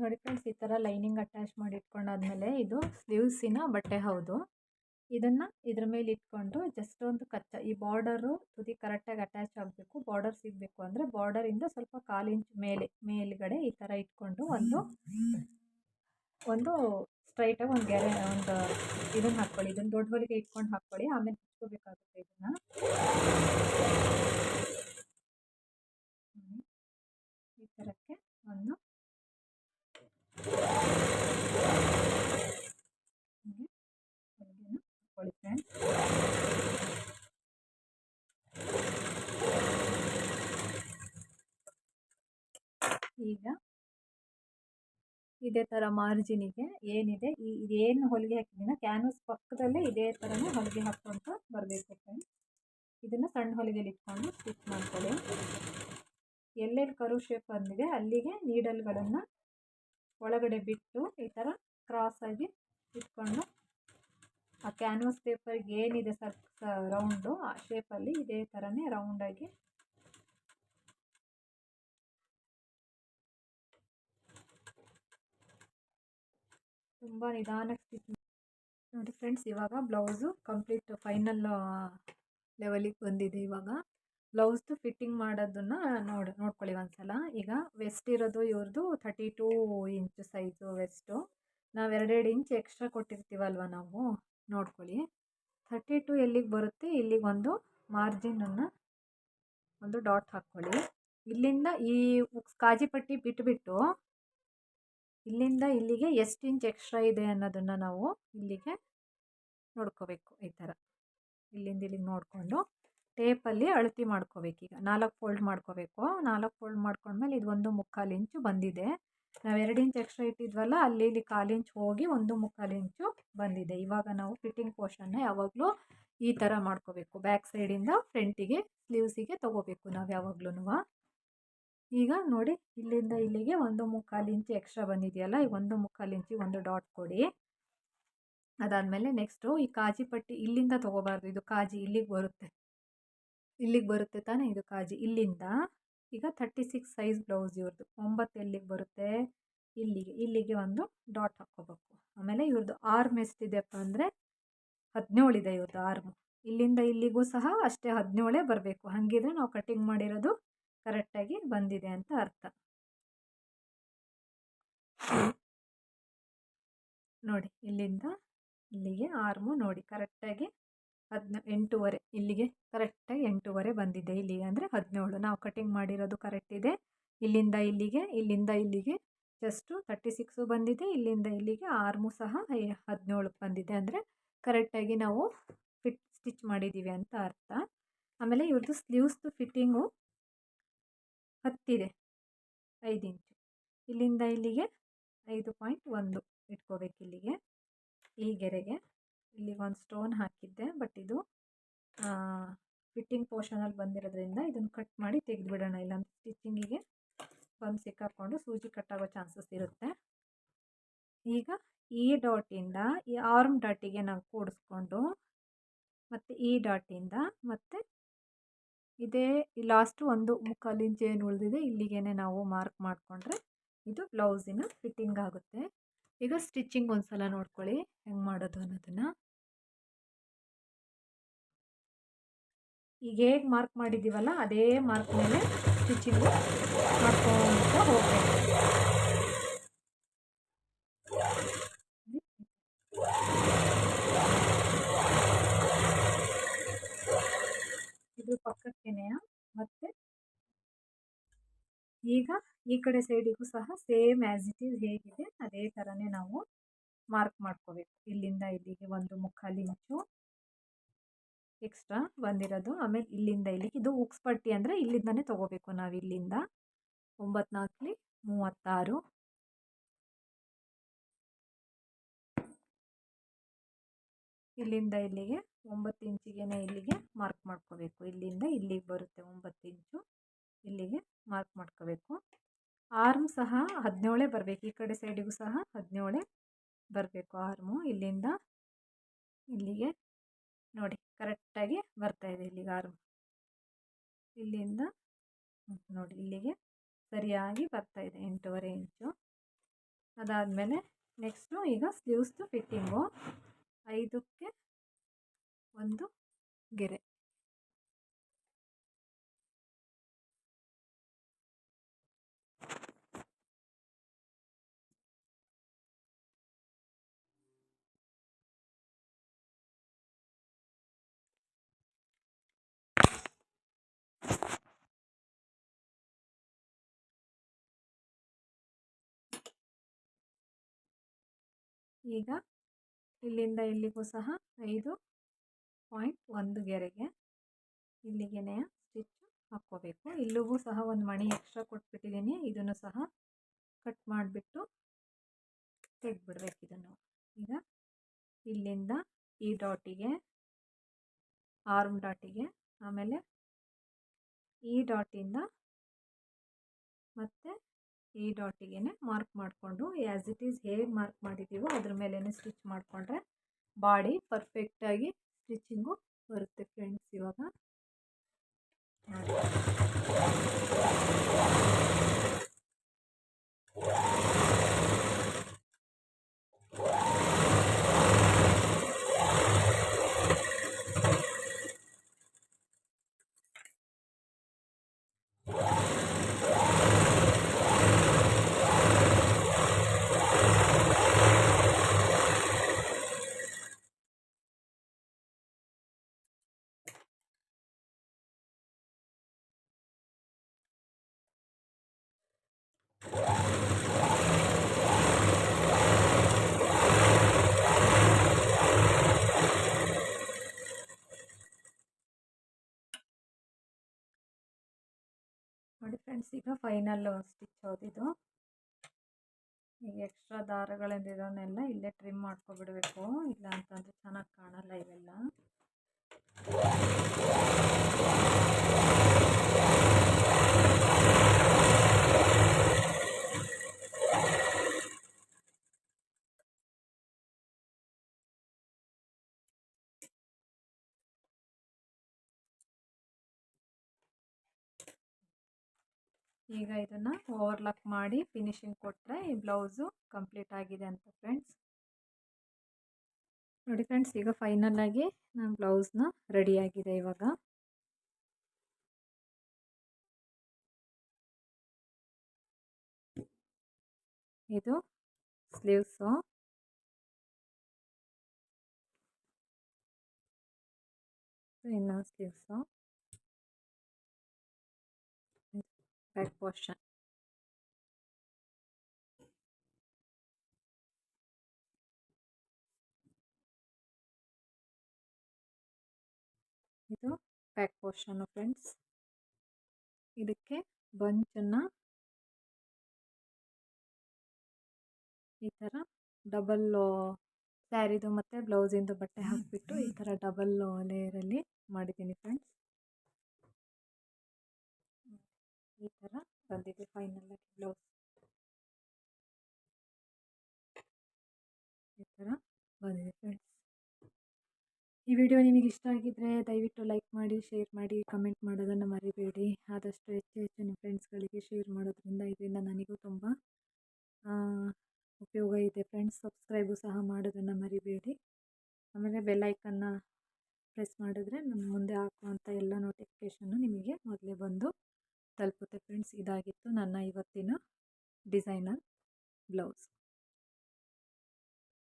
ನೋಡಿ ಫ್ರೆಂಡ್ಸ್, ಈ ಥರ ಲೈನಿಂಗ್ ಅಟ್ಯಾಚ್ ಮಾಡಿ ಇಟ್ಕೊಂಡಾದ್ಮೇಲೆ ಇದು ಸ್ಲೀವ್ಸಿನ ಬಟ್ಟೆ ಹೌದು. ಇದನ್ನು ಇದ್ರ ಮೇಲೆ ಇಟ್ಕೊಂಡು ಜಸ್ಟ್ ಒಂದು ಕಚ್ಚ, ಈ ಬಾರ್ಡರು ತುದಿ ಕರೆಕ್ಟಾಗಿ ಅಟ್ಯಾಚ್ ಆಗಬೇಕು, ಬಾರ್ಡರ್ ಸಿಗಬೇಕು ಅಂದರೆ ಬಾರ್ಡರಿಂದ ಸ್ವಲ್ಪ ಕಾಲು ಮೇಲೆ, ಮೇಲ್ಗಡೆ ಈ ಥರ ಇಟ್ಕೊಂಡು ಒಂದು ಒಂದು ಸ್ಟ್ರೈಟಾಗಿ ಒಂದು ಗೆರೆ, ಒಂದು ಇದನ್ನು ಹಾಕ್ಕೊಳ್ಳಿ, ಇದನ್ನು ದೊಡ್ಡ ಹೊಲಿಗೆ ಇಟ್ಕೊಂಡು ಹಾಕ್ಕೊಳ್ಳಿ, ಆಮೇಲೆ ಹಚ್ಕೋಬೇಕಾಗುತ್ತೆ ಇದನ್ನು ಈ ಥರಕ್ಕೆ ಒಂದು ಹೀಗೆ ಹೊಲಿಗೆನ ಹಾಕ್ಕೊಳ್ಳಿ ಫ್ರೆಂಡ್ಸ್ ಈಗ ಇದೇ ಥರ ಮಾರ್ಜಿನಿಗೆ ಏನಿದೆ? ಈ ಇದೇನು ಹೊಲಿಗೆ ಹಾಕಿದ್ದೀನ? ಕ್ಯಾನ್ವಸ್ ಪಕ್ಕದಲ್ಲೇ ಇದೇ ಥರನೇ ಹೊಲಿಗೆ ಹಾಕ್ಕೊಂತ ಬರಬೇಕು ಫ್ರೆಂಡ್ಸ್. ಇದನ್ನು ಸಣ್ಣ ಹೊಲಿಗೆಲಿ ಇಟ್ಕೊಂಡು ಸ್ಟಿಚ್ ಮಾಡ್ಕೊಳ್ಳಿ. ಎಲ್ಲೆಲ್ಲಿ ಕರು ಶೇಪ್ ಬಂದಿದೆ ಅಲ್ಲಿಗೆ ನೀಡಲ್ಗಳನ್ನು ಒಳಗಡೆ ಬಿಟ್ಟು ಈ ಥರ ಕ್ರಾಸಾಗಿ ಇಟ್ಕೊಂಡು ಆ ಕ್ಯಾನ್ವಸ್ ಪೇಪರ್ಗೆ ಏನಿದೆ ಸರ್ ರೌಂಡು ಆ ಶೇಪಲ್ಲಿ ಇದೇ ಥರನೇ ರೌಂಡಾಗಿ ತುಂಬ ನಿಧಾನಕ್ಕೆ ಸ್ಟಿಚ್ ನೋಡಿ ಫ್ರೆಂಡ್ಸ್ ಇವಾಗ ಬ್ಲೌಸು ಕಂಪ್ಲೀಟ್ ಫೈನಲ್ ಲೆವೆಲಿಗೆ ಬಂದಿದೆ ಇವಾಗ. ಬ್ಲೌಸ್ದು ಫಿಟ್ಟಿಂಗ್ ಮಾಡೋದನ್ನು ನೋಡಿ, ನೋಡ್ಕೊಳ್ಳಿ ಒಂದ್ಸಲ. ಈಗ ವೆಸ್ಟ್ ಇರೋದು ಇವ್ರದ್ದು thirty two inch size waist. ನಾವು ಎರಡೆರಡು ಇಂಚ್ ಎಕ್ಸ್ಟ್ರಾ ಕೊಟ್ಟಿರ್ತೀವಲ್ವ ನಾವು? ನೋಡ್ಕೊಳ್ಳಿ. ಥರ್ಟಿ ಟು ಎಲ್ಲಿಗೆ ಬರುತ್ತೆ? ಇಲ್ಲಿಗೆ ಒಂದು ಮಾರ್ಜಿನನ್ನು ಒಂದು ಡಾಟ್ ಹಾಕ್ಕೊಳ್ಳಿ. ಇಲ್ಲಿಂದ ಈ ಕಾಜಿ ಪಟ್ಟಿ ಬಿಟ್ಬಿಟ್ಟು ಇಲ್ಲಿಂದ ಇಲ್ಲಿಗೆ ಎಷ್ಟು ಇಂಚ್ ಎಕ್ಸ್ಟ್ರಾ ಇದೆ ಅನ್ನೋದನ್ನು ನಾವು ಇಲ್ಲಿಗೆ ನೋಡ್ಕೋಬೇಕು ಈ ಥರ ಇಲ್ಲಿಂದ ಇಲ್ಲಿಗೆ ನೋಡಿಕೊಂಡು ಟೇಪಲ್ಲಿ ಮಾಡ್ಕೊಬೇಕು ಮಾಡ್ಕೋಬೇಕೀಗ ನಾಲ್ಕು ಫೋಲ್ಡ್ ಮಾಡ್ಕೋಬೇಕು. ನಾಲ್ಕು ಫೋಲ್ಡ್ ಮಾಡ್ಕೊಂಡ್ಮೇಲೆ ಇದು ಒಂದು ಮುಕ್ಕಾಲು ಇಂಚು ಬಂದಿದೆ. ನಾವು ಎರಡು ಇಂಚ್ ಎಕ್ಸ್ಟ್ರಾ ಇಟ್ಟಿದ್ವಲ್ಲ, ಅಲ್ಲಿ ಇಲ್ಲಿ ಕಾಲು ಇಂಚ್ ಹೋಗಿ ಒಂದು ಮುಕ್ಕಾಲು ಇಂಚು ಬಂದಿದೆ. ಇವಾಗ ನಾವು ಫಿಟ್ಟಿಂಗ್ ಪೋರ್ಷನ್ನ ಯಾವಾಗಲೂ ಈ ಥರ ಮಾಡ್ಕೋಬೇಕು. ಬ್ಯಾಕ್ ಸೈಡಿಂದ ಫ್ರಂಟಿಗೆ ಸ್ಲೀವ್ಸಿಗೆ ತೊಗೋಬೇಕು ನಾವು ಯಾವಾಗ್ಲೂ ಈಗ ನೋಡಿ, ಇಲ್ಲಿಂದ ಇಲ್ಲಿಗೆ ಒಂದು ಮುಕ್ಕಾಲು ಇಂಚು ಎಕ್ಸ್ಟ್ರಾ ಬಂದಿದೆಯಲ್ಲ, ಈ ಒಂದು ಮುಕ್ಕಾಲು ಇಂಚಿಗೆ ಒಂದು ಡಾಟ್ ಕೊಡಿ. ಅದಾದಮೇಲೆ ನೆಕ್ಸ್ಟು ಈ ಕಾಜಿ ಪಟ್ಟಿ ಇಲ್ಲಿಂದ ತೊಗೋಬಾರ್ದು. ಇದು ಕಾಜಿ ಇಲ್ಲಿಗೆ ಬರುತ್ತೆ. ಇಲ್ಲಿಗೆ ಬರುತ್ತೆ ತಾನೇ ಇದು ಕಾಜಿ? ಇಲ್ಲಿಂದ ಈಗ ಥರ್ಟಿ ಸಿಕ್ಸ್ ಸೈಜ್ ಬ್ಲೌಸ್ ಇವ್ರದ್ದು ಒಂಬತ್ತು ಎಲ್ಲಿಗೆ ಬರುತ್ತೆ? ಇಲ್ಲಿಗೆ ಇಲ್ಲಿಗೆ ಒಂದು ಡಾಟ್ ಹಾಕ್ಕೋಬೇಕು. ಆಮೇಲೆ ಇವ್ರದ್ದು ಆರ್ಮ್ ಎಷ್ಟಿದೆಯಪ್ಪ ಅಂದರೆ ಹದಿನೇಳು ಇದೆ ಇವ್ರದ್ದು ಆರ್ಮು ಇಲ್ಲಿಂದ ಇಲ್ಲಿಗೂ ಸಹ ಅಷ್ಟೇ ಹದಿನೇಳೇ ಬರಬೇಕು. ಹಾಗಿದ್ರೆ ನಾವು ಕಟಿಂಗ್ ಮಾಡಿರೋದು ಕರೆಕ್ಟಾಗಿ ಬಂದಿದೆ ಅಂತ ಅರ್ಥ. ನೋಡಿ, ಇಲ್ಲಿಂದ ಇಲ್ಲಿಗೆ ಆರ್ಮು ನೋಡಿ ಕರೆಕ್ಟಾಗಿ ಹದಿನ, ಎಂಟೂವರೆ. ಇಲ್ಲಿಗೆ ಕರೆಕ್ಟಾಗಿ ಎಂಟೂವರೆ ಬಂದಿದೆ ಇಲ್ಲಿ. ಅಂದರೆ ಹದಿನೇಳು. ನಾವು ಕಟಿಂಗ್ ಮಾಡಿರೋದು ಕರೆಕ್ಟ್ ಇದೆ. ಇಲ್ಲಿಂದ ಇಲ್ಲಿಗೆ ಇಲ್ಲಿಂದ ಇಲ್ಲಿಗೆ ಜಸ್ಟು ತರ್ಟಿ ಸಿಕ್ಸು ಬಂದಿದೆ. ಇಲ್ಲಿಂದ ಇಲ್ಲಿಗೆ ಆರ್ಮು ಸಹ ಹದಿನೇಳು ಬಂದಿದೆ. ಅಂದರೆ ಕರೆಕ್ಟಾಗಿ ನಾವು ಫಿಟ್ ಸ್ಟಿಚ್ ಮಾಡಿದ್ದೀವಿ ಅಂತ ಅರ್ಥ. ಆಮೇಲೆ ಇವ್ರದ್ದು ಸ್ಲೀವ್ಸ್ದು ಫಿಟ್ಟಿಂಗು ಹತ್ತಿದೆ. ಐದು ಇಂಚು. ಇಲ್ಲಿಂದ ಇಲ್ಲಿಗೆ ಐದು ಪಾಯಿಂಟ್ ಒಂದು ಇಟ್ಕೋಬೇಕು ಇಲ್ಲಿಗೆ. ಈ ಗೆರೆಗೆ. ಇಲ್ಲಿಗೆ ಒಂದು ಸ್ಟೋನ್ ಹಾಕಿದ್ದೆ ಬಟ್ ಇದು ಫಿಟ್ಟಿಂಗ್ ಪೋರ್ಷನಲ್ಲಿ ಬಂದಿರೋದ್ರಿಂದ ಇದನ್ನು ಕಟ್ ಮಾಡಿ ತೆಗೆದುಬಿಡೋಣ. ಇಲ್ಲಾಂದ್ರೆ ಸ್ಟಿಚಿಂಗಿಗೆ ಬಂದು ಸಿಕ್ಕಾಕೊಂಡು ಸೂಜಿ ಕಟ್ಟಾಗೋ ಚಾನ್ಸಸ್ ಇರುತ್ತೆ. ಈಗ ಈ ಡಾಟಿಂದ ಈ ಆರ್ಮ್ ಡಾಟಿಗೆ ನಾವು ಕೂಡಿಸ್ಕೊಂಡು, ಮತ್ತು ಈ ಡಾಟಿಂದ ಮತ್ತು ಇದೇ ಲಾಸ್ಟು ಒಂದು ಮುಕ್ಕಾಲು ಏನು ಉಳಿದಿದೆ ಇಲ್ಲಿಗೇ ನಾವು ಮಾರ್ಕ್ ಮಾಡಿಕೊಂಡ್ರೆ ಇದು ಬ್ಲೌಸಿನ ಫಿಟ್ಟಿಂಗ್ ಆಗುತ್ತೆ. ಈಗ ಸ್ಟಿಚಿಂಗ್ ಒಂದು ಸಲ ನೋಡ್ಕೊಳ್ಳಿ, ಹೆಂಗೆ ಮಾಡೋದು ಅನ್ನೋದನ್ನು. ಈಗ ಹೇಗೆ ಮಾರ್ಕ್ ಮಾಡಿದ್ದೀವಲ್ಲ, ಅದೇ ಮಾರ್ಕ್ ಮೇಲೆ ಸ್ಟಿಚಿಂಗು ಮಾಡ್ಕೊಂಡು ಹೋಗಬೇಕು. ಇದು ಮತ್ತು? ಈಗ ಈ ಕಡೆ ಸೈಡಿಗೂ ಸಹ ಸೇಮ್ ಆ್ಯಸ್ ಇಟ್ ಈಸ್ ಹೇಗಿದೆ, ಅದೇ ಥರನೇ ನಾವು ಮಾರ್ಕ್ ಮಾಡ್ಕೋಬೇಕು. ಇಲ್ಲಿಂದ ಇಲ್ಲಿಗೆ ಒಂದು ಮುಕ್ಕಾಲು ಇಂಚು ಎಕ್ಸ್ಟ್ರಾ ಬಂದಿರೋದು. ಆಮೇಲೆ ಇಲ್ಲಿಂದ ಇಲ್ಲಿಗೆ ಇದು ಉಕ್ಸ್ ಪಟ್ಟಿ ಅಂದರೆ ಇಲ್ಲಿಂದನೇ ತೊಗೋಬೇಕು ನಾವು ಇಲ್ಲಿಂದ. ಒಂಬತ್ತು ನಾಲ್ಕಲಿ ಮೂವತ್ತಾರು. ಇಲ್ಲಿಂದ ಇಲ್ಲಿಗೆ ಒಂಬತ್ತು ಇಂಚಿಗೆ ಇಲ್ಲಿಗೆ ಮಾರ್ಕ್ ಮಾಡ್ಕೋಬೇಕು. ಇಲ್ಲಿಂದ ಇಲ್ಲಿಗೆ ಬರುತ್ತೆ ಒಂಬತ್ತು ಇಂಚು. ಇಲ್ಲಿಗೆ ಮಾರ್ಕ್ ಮಾಡ್ಕೋಬೇಕು. ಆರ್ಮ್ ಸಹ ಹದಿನೇಳೇ ಬರಬೇಕು. ಈ ಕಡೆ ಸೈಡಿಗೂ ಸಹ ಹದಿನೇಳೇ ಬರಬೇಕು ಆರ್ಮು ಇಲ್ಲಿಂದ ಇಲ್ಲಿಗೆ ನೋಡಿ, ಕರೆಕ್ಟಾಗಿ ಬರ್ತಾ ಇದೆ ಇಲ್ಲಿಗೆ ಆರು. ಇಲ್ಲಿಂದ ನೋಡಿ, ಇಲ್ಲಿಗೆ ಸರಿಯಾಗಿ ಬರ್ತಾ ಇದೆ ಎಂಟೂವರೆ ಇಂಚು. ಅದಾದಮೇಲೆ ನೆಕ್ಸ್ಟು ಈಗ ಸ್ಲೀವ್ಸ್ದು ಫಿಟ್ಟಿಂಗು ಐದಕ್ಕೆ ಒಂದು ಗೆರೆ. ಈಗ ಇಲ್ಲಿಂದ ಇಲ್ಲಿಗೂ ಸಹ ಐದು ಪಾಯಿಂಟ್ ಒಂದು ಗೆರೆಗೆ ಇಲ್ಲಿಗೆನೆಯ ಸ್ಟಿಚ್ ಹಾಕ್ಕೋಬೇಕು. ಇಲ್ಲಿಗೂ ಸಹ ಒಂದು ಮಣಿ ಎಕ್ಸ್ಟ್ರಾ ಕೊಟ್ಬಿಟ್ಟಿದ್ದೀನಿ. ಇದನ್ನು ಸಹ ಕಟ್ ಮಾಡಿಬಿಟ್ಟು ತೆಗೆದ್ಬಿಡ್ಬೇಕು ಇದನ್ನು. ಈಗ ಇಲ್ಲಿಂದ ಈ ಡಾಟಿಗೆ, ಆರ್ಮ್ ಡಾಟಿಗೆ, ಆಮೇಲೆ ಈ ಡಾಟಿಂದ ಮತ್ತು ಈ ಡಾಟಿಗೆ ಮಾರ್ಕ್ ಮಾಡಿಕೊಂಡು ಆ್ಯಸ್ ಇಟ್ ಈಸ್ ಹೇಗೆ ಮಾರ್ಕ್ ಮಾಡಿದ್ದೀವೋ ಅದ್ರ ಮೇಲೇ ಸ್ಟಿಚ್ ಮಾಡಿಕೊಂಡ್ರೆ ಬಾಡಿ ಪರ್ಫೆಕ್ಟಾಗಿ ಸ್ಟಿಚಿಂಗು ಬರುತ್ತೆ ಫ್ರೆಂಡ್ಸ್ ಇವಾಗ ನೋಡಿ ಫ್ರೆಂಡ್ಸ್ ಈಗ ಫೈನಲ್ ಸ್ಟಿಚ್ ಹೌದಿದು ಈಗ ಎಕ್ಸ್ಟ್ರಾ ದಾರಗಳಿಂದಿರೋನೆಲ್ಲ ಇಲ್ಲೇ ಟ್ರಿಮ್ ಮಾಡ್ಕೊಬಿಡಬೇಕು. ಇಲ್ಲ ಅಂತಂದರೆ ಚೆನ್ನಾಗಿ ಕಾಣಲ್ಲ ಇವೆಲ್ಲ. ಈಗ ಇದನ್ನು ಓವರ್ಲಾಕ್ ಮಾಡಿ ಫಿನಿಶಿಂಗ್ ಕೊಟ್ಟರೆ ಈ ಬ್ಲೌಸು ಕಂಪ್ಲೀಟ್ ಆಗಿದೆ ಅಂತ ಫ್ರೆಂಡ್ಸ್ ನೋಡಿ ಫ್ರೆಂಡ್ಸ್ ಈಗ ಫೈನಲ್ ಆಗಿ ನನ್ನ ಬ್ಲೌಸ್ನ ರೆಡಿಯಾಗಿದೆ ಇವಾಗ. ಇದು ಸ್ಲೀವ್ಸು ಇನ್ನೊಂದು ಸ್ಲೀವ್ಸು ಬ್ಯಾಕ್ portion. ಇದು ಬ್ಯಾಕ್ ಪೋರ್ಷನ್ ಫ್ರೆಂಡ್ಸ್ ಇದಕ್ಕೆ ಬಂಚನ್ನು ಈ ಥರ ಡಬಲ್ ಸ್ಯಾರಿದು ಮತ್ತು ಬ್ಲೌಸಿಂದು ಬಟ್ಟೆ ಹಾಕಿಬಿಟ್ಟು ಈ ಥರ ಡಬಲ್ ಲೇಯರಲ್ಲಿ ಮಾಡಿದ್ದೀನಿ ಫ್ರೆಂಡ್ಸ್ ಈ ಥರ ಬಂದಿದೆ ಫೈನಲ್ ಆಗಿ ಬ್ಲೌಸ್ ಈ ಥರ ಬಂದಿದೆ ಫ್ರೆಂಡ್ಸ್ ಈ ವಿಡಿಯೋ ನಿಮಗೆ ಇಷ್ಟ ಆಗಿದ್ದರೆ ದಯವಿಟ್ಟು ಲೈಕ್ ಮಾಡಿ ಶೇರ್ ಮಾಡಿ ಕಮೆಂಟ್ ಮಾಡೋದನ್ನು ಮರಿಬೇಡಿ. ಆದಷ್ಟು ಹೆಚ್ಚು ಹೆಚ್ಚು ನಿಮ್ಮ ಫ್ರೆಂಡ್ಸ್ಗಳಿಗೆ ಶೇರ್ ಮಾಡೋದ್ರಿಂದ ಇದರಿಂದ ನನಗೂ ತುಂಬ ಉಪಯೋಗ ಇದೆ ಫ್ರೆಂಡ್ಸ್ ಸಬ್ಸ್ಕ್ರೈಬು ಸಹ ಮಾಡೋದನ್ನು ಮರಿಬೇಡಿ. ಆಮೇಲೆ ಬೆಲ್ಲೈಕನ್ನ ಪ್ರೆಸ್ ಮಾಡಿದ್ರೆ ನಮ್ಮ ಮುಂದೆ ಹಾಕುವಂಥ ಎಲ್ಲ ನೋಟಿಫಿಕೇಷನ್ನು ನಿಮಗೆ ಮೊದಲೇ ಬಂದು ತಲುಪುತ್ತೆ. ಫ್ರೆಂಡ್ಸ್ ಇದಾಗಿತ್ತು ನನ್ನ ಇವತ್ತಿನ ಡಿಸೈನರ್ ಬ್ಲೌಸ್.